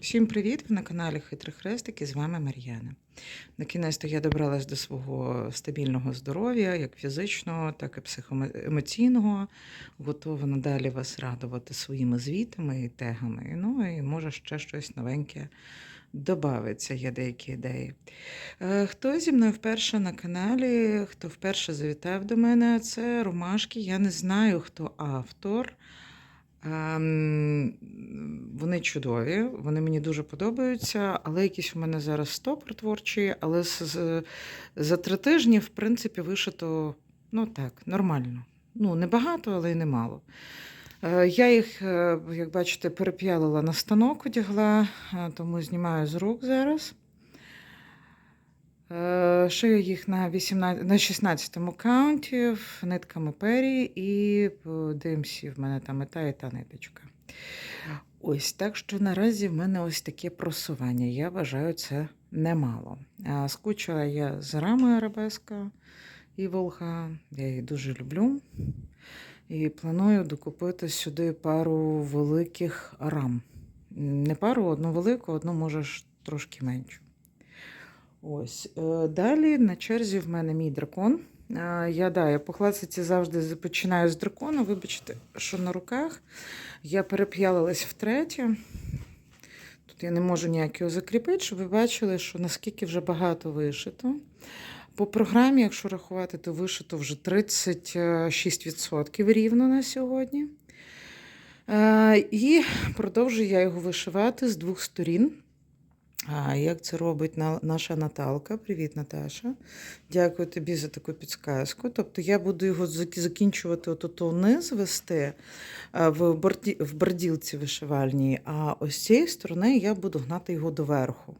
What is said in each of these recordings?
Всім привіт! Ви на каналі Хитрі Хрестики. З вами Мар'яна. На кінець я добралась до свого стабільного здоров'я, як фізичного, так і психоемоційного. Готова надалі вас радувати своїми звітами і тегами. Ну і може ще щось новеньке додається, є деякі ідеї. Е, Хто зі мною вперше на каналі, хто вперше завітав до мене, це Ромашки. Я не знаю, хто автор. Вони чудові, вони мені дуже подобаються, але якийсь у мене зараз стопор творчий, але за три тижні, в принципі, вишито ну так, нормально. Ну, не багато, але й немало. Е, Я їх, е, як бачите, переп'ялила на станок, одягла, е, тому знімаю з рук зараз. Шию їх на 18, на 16-му каунті в нитками пері і DMC в мене там і та, і та ниточка. Ось так що наразі в мене ось таке просування. Я вважаю це немало. Скучила я з рамою арабеска і Волга. Я її дуже люблю. І планую докупити сюди пару великих рам. Не пару, одну велику, одну може трошки меншу. Ось. е, Далі на черзі в мене мій дракон. Я да, я по завжди починаю з дракону. Вибачте, що на руках. Я переп'ялилась втретє. Тут я не можу ніяк його закріпити, щоб ви бачили, що наскільки вже багато вишито. По програмі, якщо рахувати, то вишито вже 36% рівно на сьогодні. І продовжую я його вишивати з двох сторін. А як це робить наша Наталка? Привіт, Наташа. Дякую тобі за таку підсказку. Тобто я буду його закінчувати отут вниз вести в, борді, в борділці вишивальній, а ось цієї сторони я буду гнати його доверху.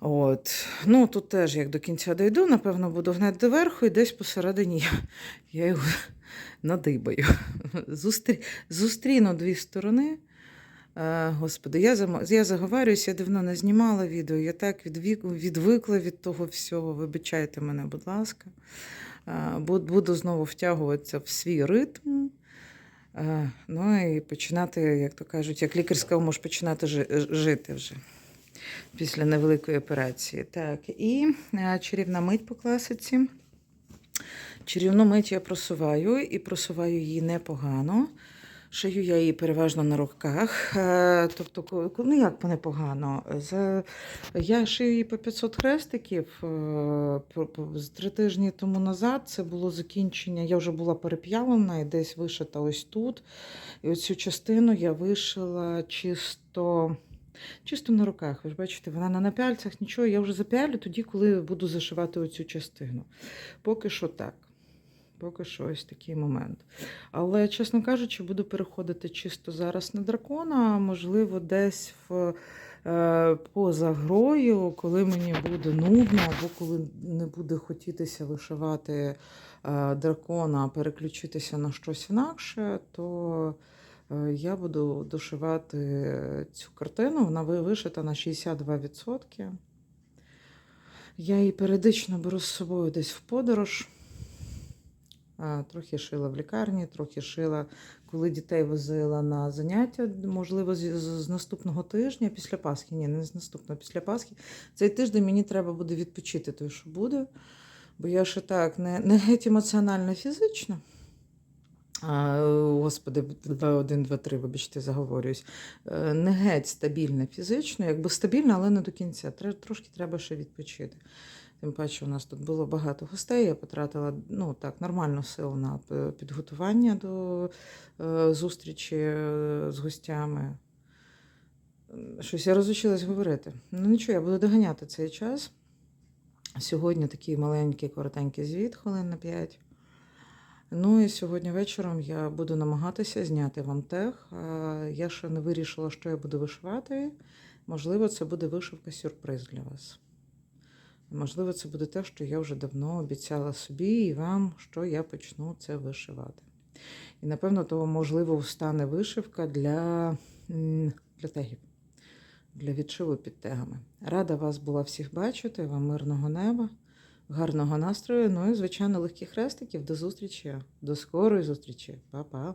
От. Ну, тут теж, як до кінця дойду, напевно, буду гнати доверху, і десь посередині я, я його надибаю. Зустрі, зустріну дві сторони. Е, Господи, я, я заговарююся, я давно не знімала відео, я так відвикла від того всього. Вибачайте мене, будь ласка. Е, Буду знову втягуватися в свій ритм. Е, Ну і починати, як то кажуть, як лікар сказав, можеш починати жити вже після невеликої операції. Так, і чарівна мить по класиці. Чарівну мить я просуваю і просуваю її непогано. Шию я її переважно на руках. Е, Тобто, ну як непогано. Я шию її по 500 хрестиків. е, З три тижні тому назад це було закінчення. Я вже була переп'ялена і десь вишита ось тут. І оцю частину я вишила чисто. Чисто на руках, ви ж бачите, вона не на пяльцях, нічого. Я вже запялю тоді, коли буду зашивати оцю частину. Поки що так. Поки що ось такий момент. Але, чесно кажучи, буду переходити чисто зараз на дракона, можливо, десь в, е, поза грою, коли мені буде нудно, або коли не буде хотітися вишивати е, дракона, переключитися на щось інакше, то е, я буду дошивати цю картину. Вона вишита на 62%. Я її періодично беру з собою десь в подорож. Трохи шила в лікарні, трохи шила, коли дітей возила на заняття, можливо, з, наступного тижня, після Пасхи. Ні, не з наступного, після Пасхи. Цей тиждень мені треба буде відпочити той, що буде. Бо я ще так не, не геть емоціонально фізично. А, Господи, 2, 1, 2, 3, вибачте, заговорююсь. Е, Не геть стабільно фізично, якби стабільно, але не до кінця. Трошки треба ще відпочити. Тим паче, у нас тут було багато гостей. Я потратила ну, так, нормально сил на підготування до е, зустрічі е, з гостями. Щось я розучилась говорити. Ну нічого, я буду доганяти цей час. Сьогодні такий маленький, коротенький звіт, хвилин на 5. Ну і сьогодні вечором я буду намагатися зняти вам тег. Е, Я ще не вирішила, що я буду вишивати. Можливо, це буде вишивка сюрприз для вас. Можливо, це буде те, що я вже давно обіцяла собі і вам, що я почну це вишивати. І, напевно, то, можливо, стане вишивка для, для тегів, для відшиву під тегами. Рада вас була всіх бачити, вам мирного неба, гарного настрою. Ну і, звичайно, легких хрестиків. До зустрічі. До скорої зустрічі. Па-па.